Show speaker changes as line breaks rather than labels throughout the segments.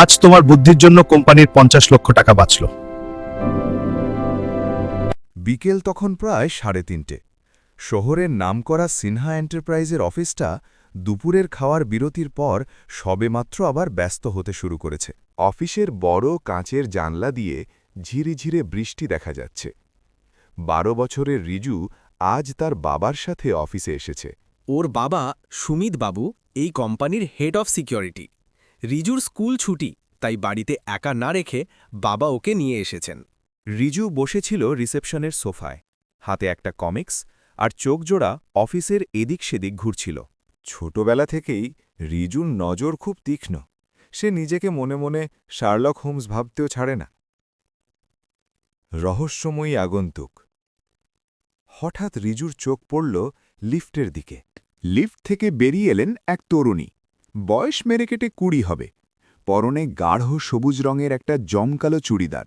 আজ তোমার বুদ্ধির জন্য কোম্পানির পঞ্চাশ লক্ষ টাকা বাঁচল।
বিকেল তখন প্রায় সাড়ে তিনটে। শহরের নামকরা সিনহা এন্টারপ্রাইজের অফিসটা দুপুরের খাওয়ার বিরতির পর সবেমাত্র আবার ব্যস্ত হতে শুরু করেছে। অফিসের বড় কাঁচের জানলা দিয়ে ঝিরিঝিরে বৃষ্টি দেখা যাচ্ছে। বারো বছরের রিজু আজ তার বাবার সাথে অফিসে এসেছে।
ওর বাবা সুমিত বাবু এই কোম্পানির হেড অফ সিকিউরিটি রিজুর স্কুল ছুটি, তাই বাড়িতে একা না রেখে বাবা ওকে নিয়ে এসেছেন।
রিজু বসেছিল রিসেপশনের সোফায়। হাতে একটা কমিক্স আর চোখজোড়া অফিসের এদিক সেদিক ঘুরছিল। ছোটবেলা থেকেই রিজুর নজর খুব তীক্ষ্ণ। সে নিজেকে মনে মনে শার্লক হোমস ভাবতেও ছাড়ে না। রহস্যময়ী আগন্তুক। হঠাৎ রিজুর চোখ পড়ল লিফটের দিকে। লিফট থেকে বেরিয়ে এলেন এক তরুণী। বয়স মেরে কেটে কুড়ি হবে। পরনে গাঢ় সবুজ রঙের একটা জমকালো চুড়িদার।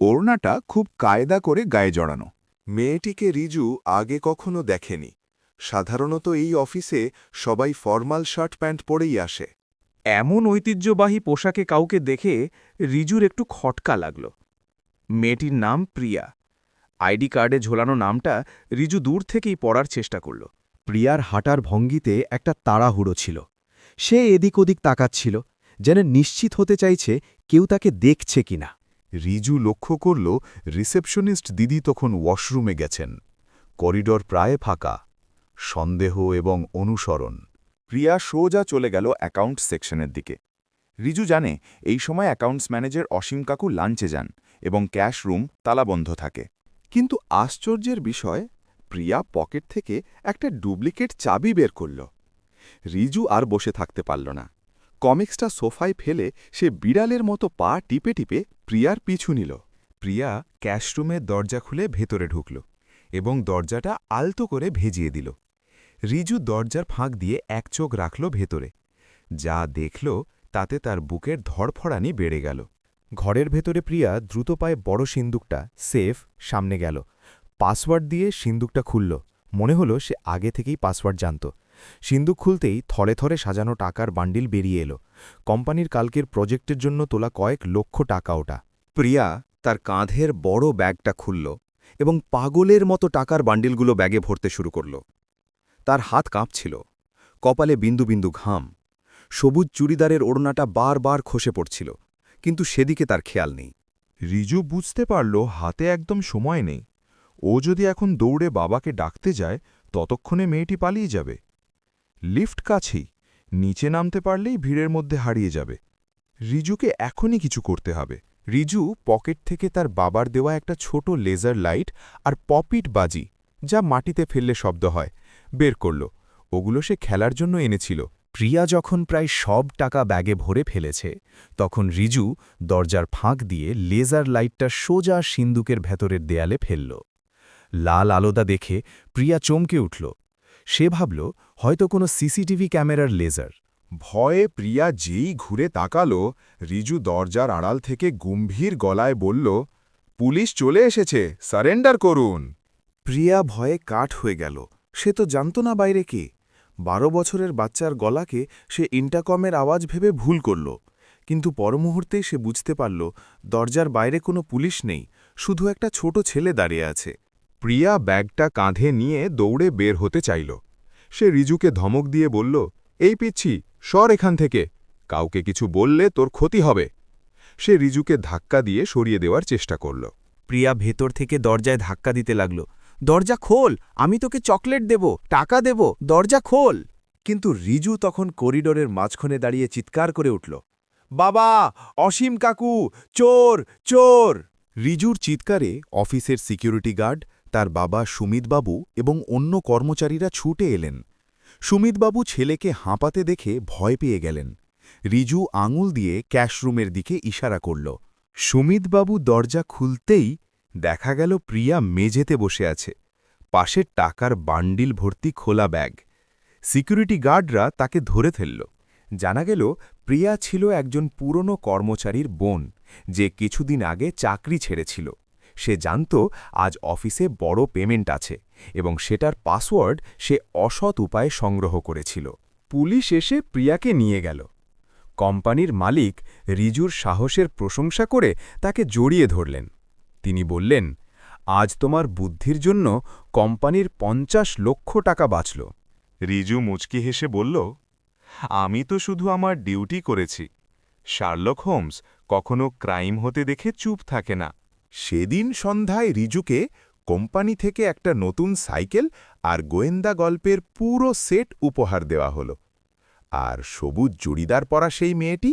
ওড়নাটা খুব কায়দা করে গায়ে জড়ানো। মেয়েটিকে রিজু আগে কখনো দেখেনি। সাধারণত এই অফিসে সবাই ফর্মাল শার্ট প্যান্ট পরেই আসে।
এমন ঐতিহ্যবাহী পোশাকে কাউকে দেখে রিজুর একটু খটকা লাগল। মেয়েটির নাম প্রিয়া। আইডি কার্ডে ঝোলানো নামটা রিজু দূর থেকেই পড়ার চেষ্টা করল।
প্রিয়ার হাঁটার ভঙ্গিতে একটা তাড়াহুড়ো ছিল। সে এদিক ওদিক তাকাচ্ছিল, যেন নিশ্চিত হতে চাইছে কেউ তাকে দেখছে কিনা।
রিজু লক্ষ্য করল, রিসেপশনিস্ট দিদি তখন ওয়াশরুমে গেছেন। করিডর প্রায় ফাঁকা। সন্দেহ এবং অনুসরণ। প্রিয়া সোজা চলে গেল অ্যাকাউন্ট সেকশনের দিকে। রিজু জানে, এই সময় অ্যাকাউন্টস ম্যানেজার অসীম কাকু লাঞ্চে যান এবং ক্যাশ রুম তালাবন্ধ থাকে। কিন্তু আশ্চর্যের বিষয়, প্রিয়া পকেট থেকে একটা ডুপ্লিকেট চাবি বের করল। রিজু আর বসে থাকতে পারল না। কমিক্সটা সোফায় ফেলে সে বিড়ালের মতো পা টিপে টিপে প্রিয়ার পিছু নিল। প্রিয়া ক্যাশরুমের দরজা খুলে ভেতরে ঢুকল এবং দরজাটা আলতো করে ভেজিয়ে দিল। রিজু দরজার ফাঁক দিয়ে এক চোখ রাখল ভেতরে। যা দেখল তাতে তার বুকের ধড়ফড়ানি বেড়ে গেল।
ঘরের ভেতরে প্রিয়া দ্রুত পায়ে বড় সিন্দুকটা, সেফ, সামনে গেল। পাসওয়ার্ড দিয়ে সিন্দুকটা খুলল। মনে হলো সে আগে থেকেই পাসওয়ার্ড জানত। সিন্দুক খুলতেই থরে থরে সাজানো টাকার বান্ডিল বেরিয়ে এলো। কোম্পানির কালকের প্রজেক্টের জন্য তোলা কয়েক লক্ষ টাকা ওটা।
প্রিয়া তার কাঁধের বড় ব্যাগটা খুলল এবং পাগলের মতো টাকার বান্ডিলগুলো ব্যাগে ভরতে শুরু করল। তার হাত কাঁপছিল। কপালে বিন্দু বিন্দু ঘাম। সবুজ চুড়িদারের ওড়নাটা বারবার খসে পড়ছিল, কিন্তু সেদিকে তার খেয়াল নেই। রিজু বুঝতে পারল হাতে একদম সময় নেই। ও যদি এখন দৌড়ে বাবাকে ডাকতে যায়, ততক্ষণে মেয়েটি পালিয়ে যাবে। লিফট কাছেই, নিচে নামতে পারলেই ভিড়ের মধ্যে হারিয়ে যাবে। রিজুকে এখনই কিছু করতে হবে। রিজু পকেট থেকে তার বাবার দেওয়া একটা ছোট লেজার লাইট আর পপিট বাজি, যা মাটিতে ফেললে শব্দ হয়, বের করল। ওগুলো সে খেলার জন্য এনেছিল।
প্রিয়া যখন প্রায় সব টাকা ব্যাগে ভরে ফেলেছে, তখন রিজু দরজার ফাঁক দিয়ে লেজার লাইটটা সোজা সিন্দুকের ভেতরের দেয়ালে ফেলল। লাল আলোদা দেখে প্রিয়া চমকে উঠল। সে ভাবল হয়তো কোনো সিসিটিভি ক্যামেরার লেজার।
ভয়ে প্রিয়া যেই ঘুরে তাকালো রিজু দরজার আড়াল থেকে গম্ভীর গলায় বলল পুলিশ চলে এসেছে সারেন্ডার করুন। প্রিয়া ভয়ে কাঠ হয়ে গেল। সে তো জানত না বাইরে কে। বারো বছরের বাচ্চার গলাকে সে ইন্টাকমের আওয়াজ ভেবে ভুল করল। কিন্তু পরমুহূর্তেই সে বুঝতে পারল দরজার বাইরে কোনো পুলিশ নেই শুধু একটা ছোট ছেলে দাঁড়িয়ে আছে। প্রিয়া ব্যাগটা কাঁধে নিয়ে দৌড়ে বের হতে চাইল। সে রিজুকে ধমক দিয়ে বলল এই পিচ্ছি সর এখান থেকে। কাউকে কিছু বললে তোর ক্ষতি হবে। সে রিজুকে ধাক্কা দিয়ে সরিয়ে দেওয়ার চেষ্টা করল।
প্রিয়া ভেতর থেকে দরজায় ধাক্কা দিতে লাগল। দরজা খোল আমি তোকে চকলেট দেব টাকা দেব দরজা খোল।
কিন্তু রিজু তখন করিডোরের মাঝখানে দাঁড়িয়ে চিৎকার করে উঠল বাবা অসীম কাকু চোর চোর! রিজুর চিৎকারে অফিসের সিকিউরিটি গার্ড তার বাবা সুমিতবাবু এবং অন্য কর্মচারীরা ছুটে এলেন। সুমিতবাবু ছেলেকে হাঁপাতে দেখে ভয় পেয়ে গেলেন। রিজু আঙুল দিয়ে ক্যাশরুমের দিকে ইশারা করল। সুমিতবাবু দরজা খুলতেই দেখা গেল প্রিয়া মেঝেতে বসে আছে। পাশের টাকার বান্ডিল ভর্তি খোলা ব্যাগ। সিকিউরিটি গার্ডরা তাকে ধরে ফেলল। জানা গেল প্রিয়া ছিল একজন পুরনো কর্মচারীর বোন, যে কিছুদিন আগে চাকরি ছেড়েছিল। সে জানত আজ অফিসে বড় পেমেন্ট আছে এবং সেটার পাসওয়ার্ড সে অসৎ উপায়ে সংগ্রহ করেছিল। পুলিশ এসে প্রিয়াকে নিয়ে গেল।
কোম্পানির মালিক রিজুর সাহসের প্রশংসা করে তাকে জড়িয়ে ধরলেন। তিনি বললেন, আজ তোমার বুদ্ধির জন্য কোম্পানির পঞ্চাশ লক্ষ টাকা বাঁচল।
রিজু মুচকি হেসে বলল, আমি তো শুধু আমার ডিউটি করেছি। শার্লক হোমস কখনো ক্রাইম হতে দেখে চুপ থাকে না।
সেদিন সন্ধ্যায় রিজুকে কোম্পানি থেকে একটা নতুন সাইকেল আর গোয়েন্দা গল্পের পুরো সেট উপহার দেওয়া হলো। আর সবুজ জুড়িদার পরা সেই মেয়েটি,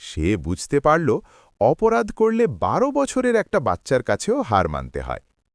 সে বুঝতে পারল অপরাধ করলে বারো বছরের একটা বাচ্চার কাছেও হার মানতে হয়।